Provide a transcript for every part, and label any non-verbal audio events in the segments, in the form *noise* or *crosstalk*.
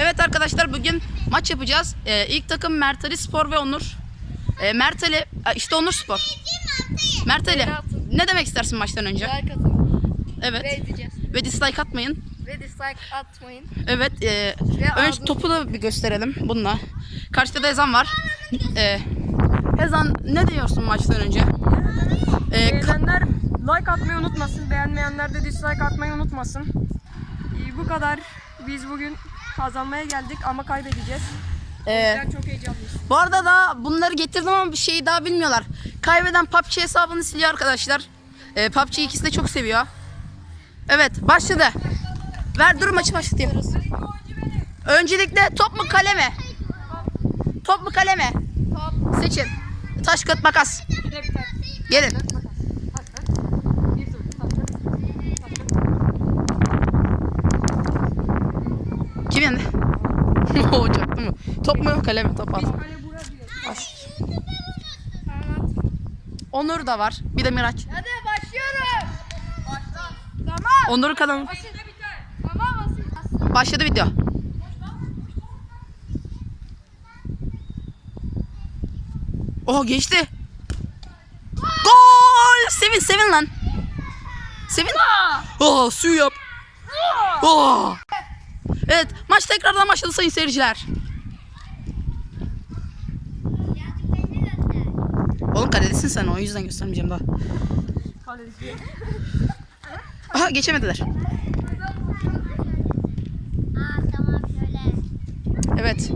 Evet arkadaşlar bugün maç yapacağız. Ee, ilk takım Mertali Spor ve Onur. Ee, Mertali, işte Onur Spor. Mertali, ne demek istersin maçtan önce? Like atın Evet. ve dislike atmayın. Ve dislike atmayın. Evet. E, Ve önce topu da bir gösterelim bununla. Karşıda da Ezan var. Ee, Ezan ne diyorsun maçtan önce? Ee, Beğenenler like atmayı unutmasın. Beğenmeyenler de dislike atmayı unutmasın. Bu kadar. Biz bugün kazanmaya geldik ama kaybedeceğiz. e, Ben çok heyecanlıyız. Bu arada da bunları getirdim ama bir şeyi daha bilmiyorlar. Kaybeden PUBG hesabını siliyor arkadaşlar. Ee, PUBG ikisi de çok seviyor. Evet başladı. Ver dur maçı başlatayım. Öncelikle top mu kale mi? Top mu kale mi? Top. Seçin. Taş kağıt makas. Gelin. Kim yendi? Oo çaktı mı? Top mu kale mi? Top. Baş. Onur da var. Bir de Miraç. Hadi başlıyorum. Başla. Tamam. Onur'un kanalı. Tamam. Başladı video. Oh geçti. Gol! Sevin sevin lan. Sevin. Oh su yap. Oh. Evet maç tekrardan başladı sayın seyirciler. Oğlum kalelisin sen o yüzden göstermeyeceğim daha. Aha geçemediler. Aa tamam şöyle. Evet.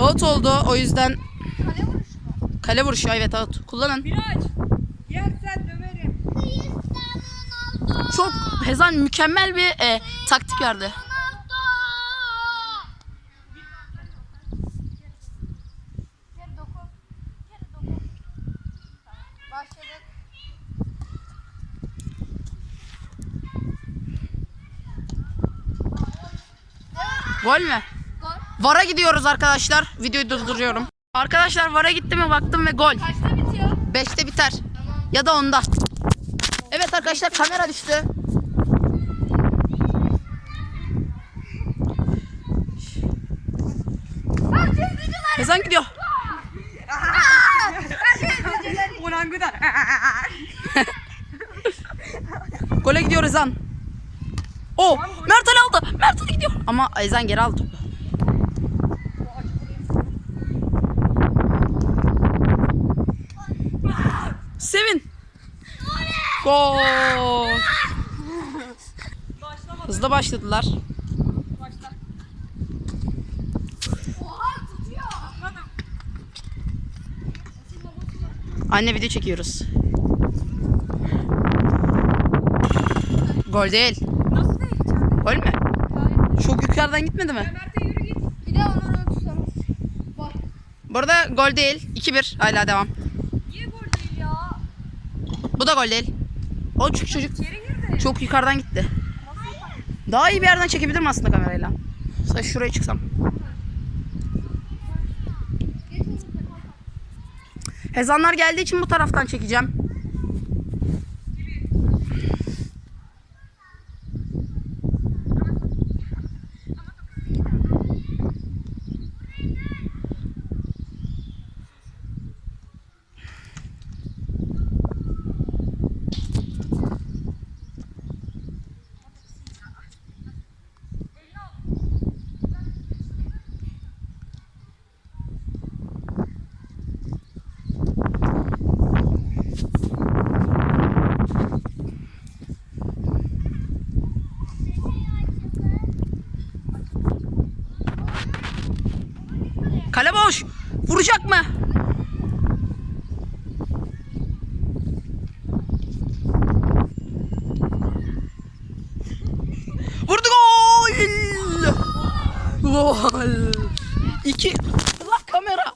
Out oldu o yüzden kale vuruşu evet out. Kullanın. Miraç, yersen döverim. Cristiano Ronaldo. Çok Hezan mükemmel bir e, taktik verdi. Gol mü? Gol. Vara gidiyoruz arkadaşlar. Videoyu durduruyorum. Arkadaşlar Vara gitti mi baktım ve gol. Kaçta bitiyor? 5'te biter. Ya da 10'da. Evet arkadaşlar kamera düştü. Hezan gidiyor. Orangutan. Gole gidiyor Ezan. O Mert Ali aldı. Mert Ali gidiyor. Ama Ezan geri aldı topu. Sevin. Gol. Hızlı başladılar. Anne video çekiyoruz. Gol değil. Mü? Çok yukarıdan gitmedi mi? Mert'e yürü git. Bir de Onur'u tutamaz. Var. Bu arada gol değil. 2-1 hala devam. Niye gol değil ya? Bu da gol değil. O çünkü çocuk çok yukarıdan gitti. Daha iyi bir yerden çekebilirim aslında kamerayla. Mesela şuraya çıksam. Hezanlar geldiği için bu taraftan çekeceğim. Boş. Vuracak mı? Vurdu gol. Gol. İki. Allah kamera. *laughs*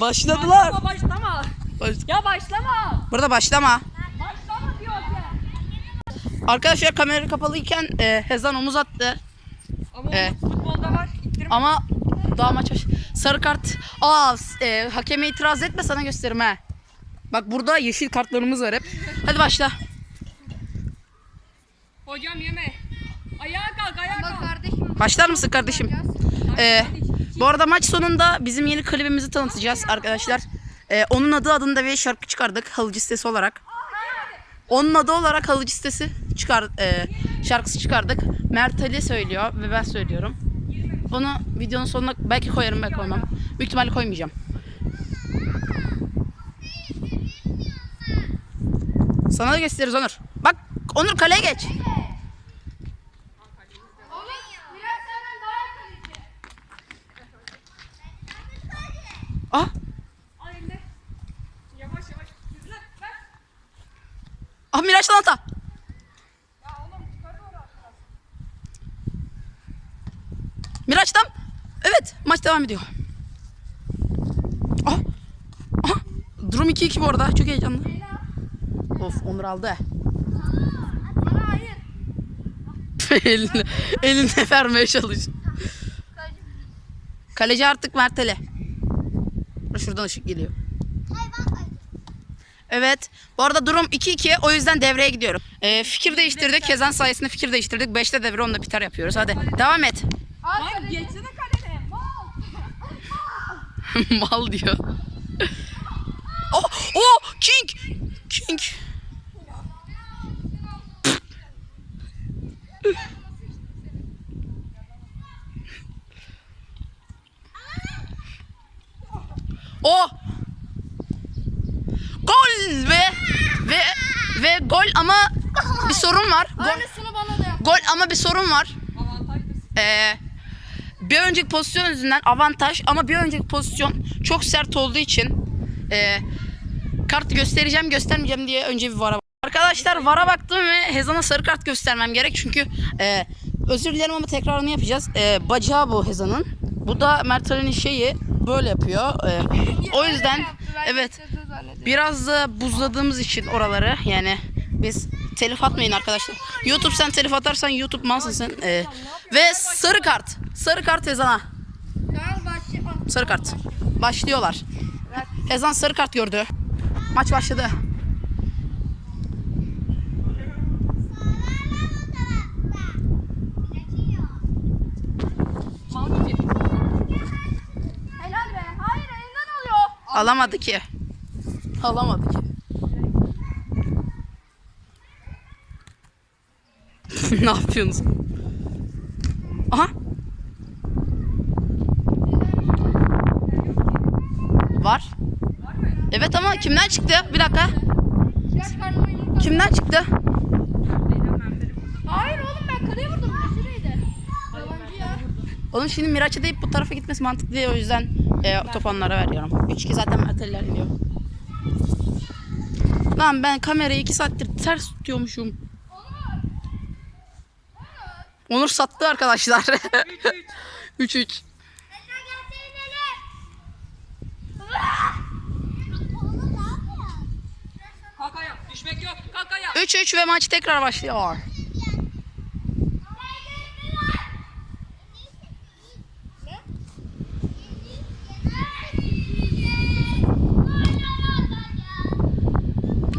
Başladılar. Başlama başlama. Baş- Ya başlama. Burada başlama. Başlama diyor ya. Arkadaşlar kamera kapalıyken e, Hezan omuz attı. Ama Evet. Ama daha maç baş- Sarı kart. Aa e, hakeme itiraz etme sana gösteririm ha. Bak burada yeşil kartlarımız var hep. Hadi başla. Hocam yeme. Ayağa kalk. Başlar mısın kardeşim? Ee, bu arada maç sonunda bizim yeni klibimizi tanıtacağız arkadaşlar. Ee, onun adı adında bir şarkı çıkardık halıcı sitesi olarak. Onun adı olarak halıcı sitesi çıkar, e, şarkısı çıkardık. Mert Ali söylüyor ve ben söylüyorum. Onu videonun sonuna belki koyarım belki koymam. Büyük ihtimalle koymayacağım. Sana da gösteririz Onur. Bak Onur kaleye geç. Oğlum Miraç senden daha iyi kaleci. Ah Al eline. Yavaş yavaş. Hızlı. Ver. ah Miraç lan ata. Ya oğlum yukarı doğru at biraz. Miraç'tan. Evet maç devam ediyor. Ah. Ah. Durum 2-2 bu arada. Çok heyecanlı. Of Onur aldı. Eline, eline vermeye çalış. Kaleci artık Mertele. Şuradan ışık geliyor. Evet. Bu arada durum 2-2. O yüzden devreye gidiyorum. Ee, fikir değiştirdik. Kezan sayesinde fikir değiştirdik. 5'te devre onunla biter yapıyoruz. Hadi devam et. Lan geçsene kalene. Mal. *laughs* Mal diyor. Oh, oh, King. King. Oh. Gol ve ve ve gol ama bir sorun var. Gol, Aynısını bana da yap. gol ama bir sorun var. Ee, bir önceki pozisyon yüzünden avantaj ama bir önceki pozisyon çok sert olduğu için ee, kart göstereceğim göstermeyeceğim diye önce bir vara Arkadaşlar vara baktım ve Hezan'a sarı kart göstermem gerek çünkü ee, özür dilerim ama tekrarını yapacağız. Ee, bacağı bu Hezan'ın. Bu da Mert Ali'nin şeyi böyle yapıyor. Ee, o yüzden evet biraz da buzladığımız için oraları yani biz telif atmayın arkadaşlar. YouTube sen telif atarsan YouTube malsın sen. Ee, ve sarı kart. Sarı kart Ezan'a. Sarı kart. Başlıyorlar. Ezan sarı kart gördü. Maç başladı. Alamadı ki. Alamadı ki. *laughs* ne yapıyorsunuz? Aha. Var. Evet ama kimden çıktı? Bir dakika. Kimden çıktı? Hayır oğlum ben kaleye vurdum. Şuraydı. Oğlum şimdi Miraç'a deyip bu tarafa gitmesi mantıklı değil o yüzden e, top onlara veriyorum. 3-2 zaten Merteliler iniyor. Lan ben kamerayı 2 saattir ters tutuyormuşum. Onur sattı arkadaşlar. 3-3. Kalk ayağa. Düşmek yok. Kalk ayağa. 3-3 ve maç tekrar başlıyor.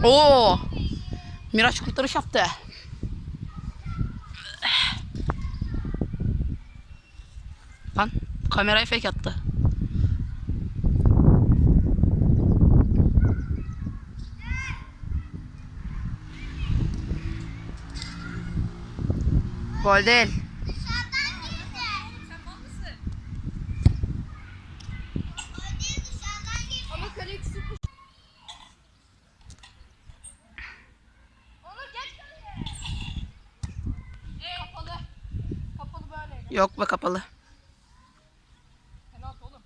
Oo! Miraç kurtarış yaptı. Lan kamerayı fake attı. Gol değil. Yok be kapalı. Penaltı oğlum.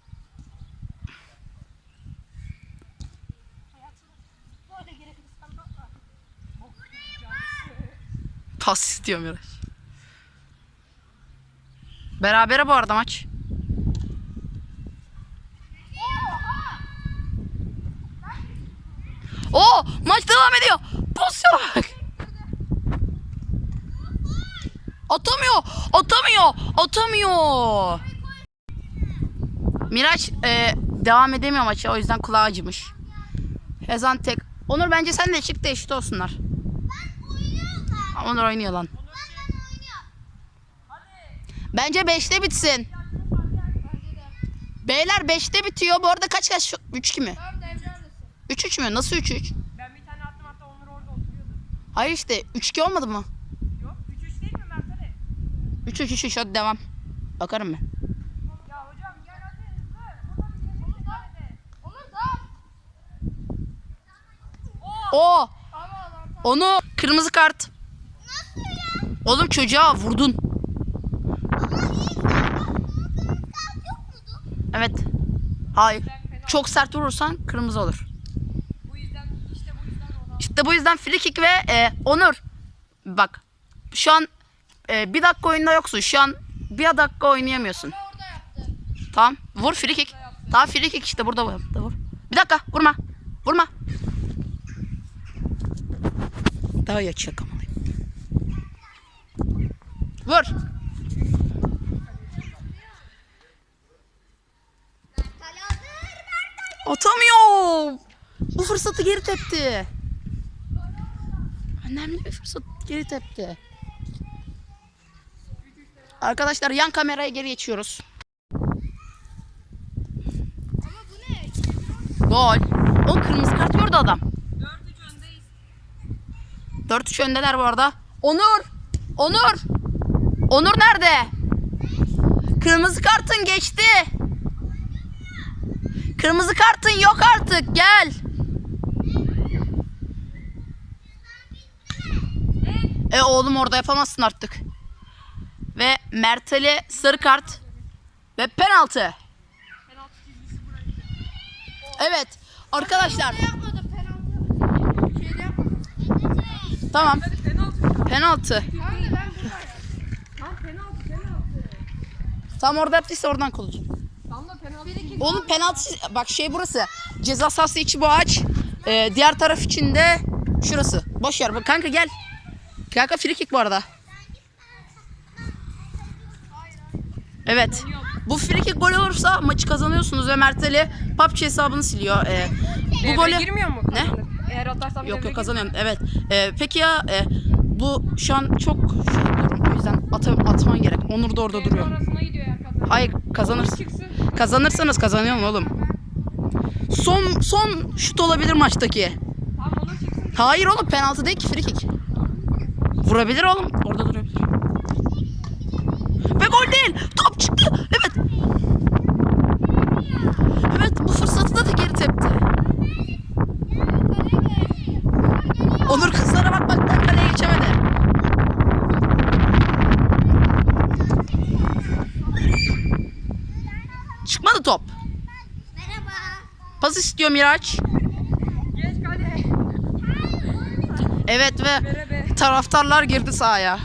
Böyle gerekirse bakma. Pas istiyor Miraç. Berabere bu arada maç. Oo maç devam ediyor. Pozisyona bak. Atamıyor. Atamıyor. Atamıyor. Miraç e, devam edemiyor maça o yüzden kulağı acımış. Hezan tek. Onur bence sen de çık da eşit olsunlar. Onur oynuyor lan. Ben Bence 5'te bitsin. Beyler 5'te bitiyor. Bu arada kaç kaç? 3-2 mi? Tamam devre 3-3 mü? Nasıl 3-3? Ben bir tane attım hatta Onur orada oturuyordu. Hayır işte 3-2 olmadı mı? Yok 3-3 değil mi Mert Ali? 3-3-3 hadi devam. Bakarım ben. Ya hocam gel hadi hızlı. Onur kalede. Onur tamam. O onu kırmızı kart. Oğlum çocuğa vurdun. Evet. Hayır. Çok sert vurursan kırmızı olur. Bu bu yüzden. İşte bu yüzden free kick ve e, Onur. Bak şu an e, bir dakika oyunda yoksun. Şu an bir dakika oynayamıyorsun. Tamam. Vur free kick. Tamam free kick işte burada vur. Vur. Bir dakika vurma. Vurma. Daha ya çakamalıyım. Vur. Atamıyor. Bu fırsatı geri tepti. Önemli bir fırsat geri tepti. Arkadaşlar yan kameraya geri geçiyoruz. Gol. O kırmızı kart gördü adam. 4-3 öndeyiz. 4-3 öndeler bu arada. Onur! Onur! Onur nerede? Kırmızı kartın geçti. Kırmızı kartın yok artık. Gel. E oğlum orada yapamazsın artık. Ve Mert'e sarı kart ve penaltı. Evet arkadaşlar tamam penaltı. Kanka ben buradayım. Lan penaltı penaltı. Tam orada yaptıysa oradan kullanacağım. Tam da penaltı. Oğlum penaltı bak şey burası. Ceza sahası içi bu ağaç. Ee, diğer taraf için de şurası. Boş yer. Bak Kanka gel. Kanka free kick bu arada. Evet. Bu free kick gol olursa maçı kazanıyorsunuz ve Merteli PUBG hesabını siliyor. Ee, bu golü girmiyor mu? Ne? Eğer atarsam Yok yok kazanıyorum. Evet. Ee, peki ya e, bu şu an çok şey yapıyorum. O yüzden ata, atman gerek. Onur da orada duruyor. Hayır kazanırsın. Kazanırsanız kazanıyorum oğlum. Son son şut olabilir maçtaki. Hayır oğlum penaltı değil ki free. Vurabilir oğlum. Orada durabilir. Ve gol değil. Top çıktı. Evet. Evet bu fırsatı da, da geri tepti. Onur kızlara bakmaktan kaleye geçemedi. Çıkmadı top. Merhaba. Pas istiyor Miraç. Geç kale. Evet ve Bere be. taraftarlar girdi sahaya.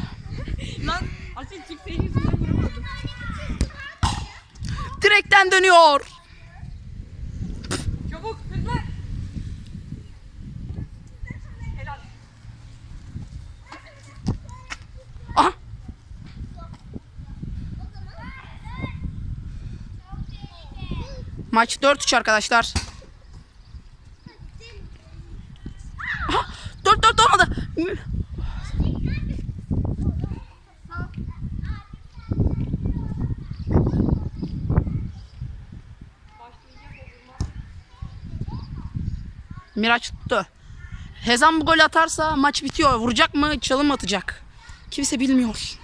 Lan Asil çıksaydın yüzünden vuramadım. Direkten dönüyor. Çabuk hızlı. Helal. Aha. Maç 4-3 arkadaşlar. Aha, 4-4 olmadı. Miraç tuttu. Hezan bu gol atarsa maç bitiyor. Vuracak mı? Çalım atacak. Kimse bilmiyor.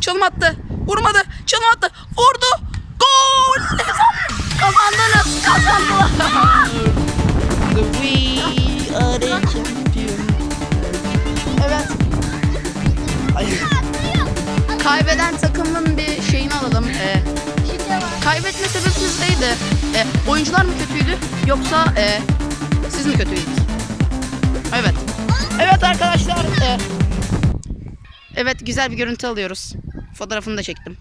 Çalım attı. Vurmadı. Çalım attı. Vurdu. Gol! Hezan kazandınız. We are champion. Evet. Ay. Kaybeden takımın bir şeyini alalım. Ee, kaybetme sebebiniz neydi? Ee, oyuncular mı kötüydü yoksa e, siz mi kötüydünüz? Evet. Evet arkadaşlar. e, evet güzel bir görüntü alıyoruz. Fotoğrafını da çektim.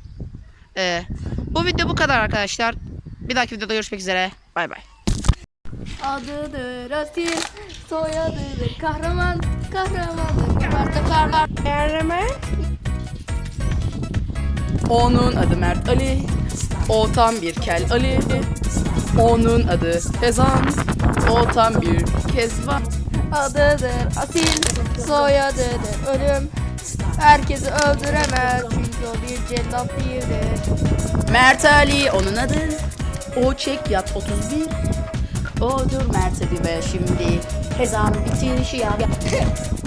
E, bu video bu kadar arkadaşlar. Bir dahaki videoda görüşmek üzere. Bay bay. Adıdır Asil, soyadıdır kahraman, kahramandır. Varda karlar. Yerleme. Onun adı Mert Ali. O tam bir kel Ali. Onun adı Hezan. O tam bir kezban. Adıdır Asil, soyadıdır ölüm. Herkesi öldüremez çünkü O bir cellat değildir. Mert Ali onun adı. O çek yat 31. Odur Mert Ali ve şimdi hezam bitirişi yap. *laughs*